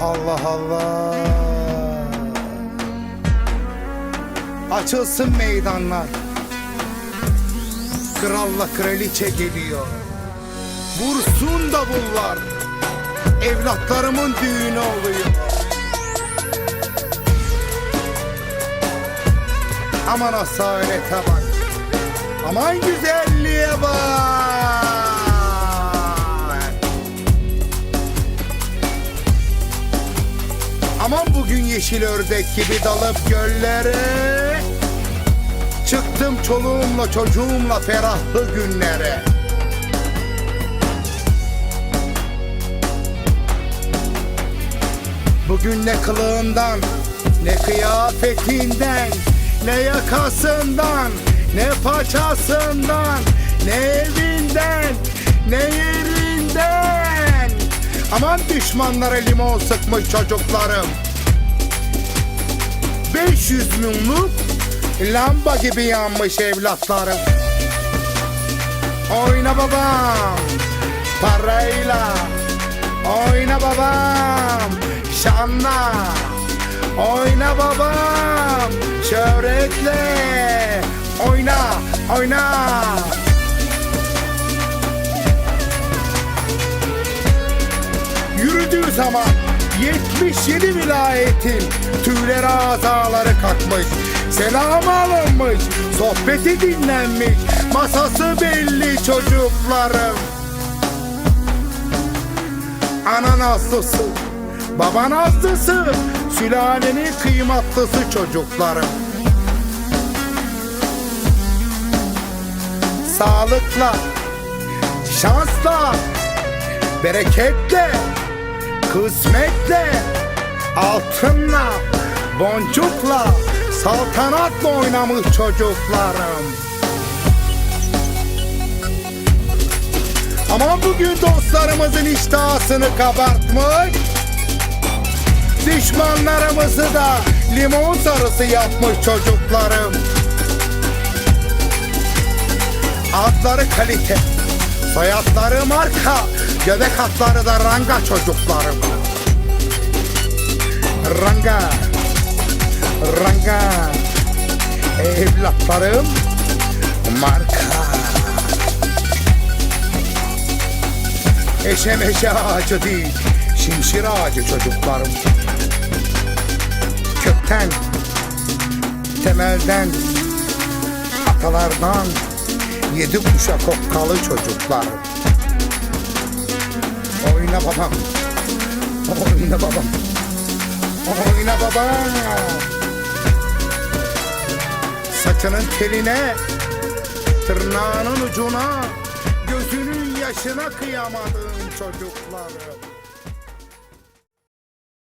Allah Allah. Açılsın meydanlar. Kralla kraliçe geliyor. Vursun davullar. Evlatlarımın düğünü oluyor. Aman asalete bak. Aman güzelliğe bak. Aman bugün yeşil ördek gibi dalıp göllere. Çıktım çoluğumla çocuğumla ferahlı günlere. Bugün ne kılığından ne kıyafetinden ne yakasından ne paçasından ne evinden Aman düşmanlara limon sıkmış çocuklarım. 500 mumluk lamba gibi yanmış evlatlarım. Oyna babam parayla. Oyna babam şanla. Oyna babam şöhretle. Oyna oyna zaman 77 vilayetin tüyleri azaları kalkmış. Selam alınmış, sohbeti dinlenmiş, masası belli çocuklarım. Ana nazlısı, baba nazlısı, sülalenin kıymatlısı çocuklarım. Sağlıkla, şansla, bereketle, kısmetle, altınla, boncukla, saltanatla oynamış çocuklarım. Ama bugün dostlarımızın iştahını kabartmış, düşmanlarımızı da limon sarısı yapmış çocuklarım. Adları kalite, soyadları marka, göbek hatları da ranga çocuklarım. Ranga, ranga, evlatlarım marka. Eşe meşe ağacı değil, şimşir ağacı çocuklarım. Kökten, temelden, atalardan, yedi kuşak okkalı çocuklar. Oyna babam, oyna babam, oyna babam. Saçının teline, tırnağının ucuna, gözünün yaşına kıyamadığım çocuklarım.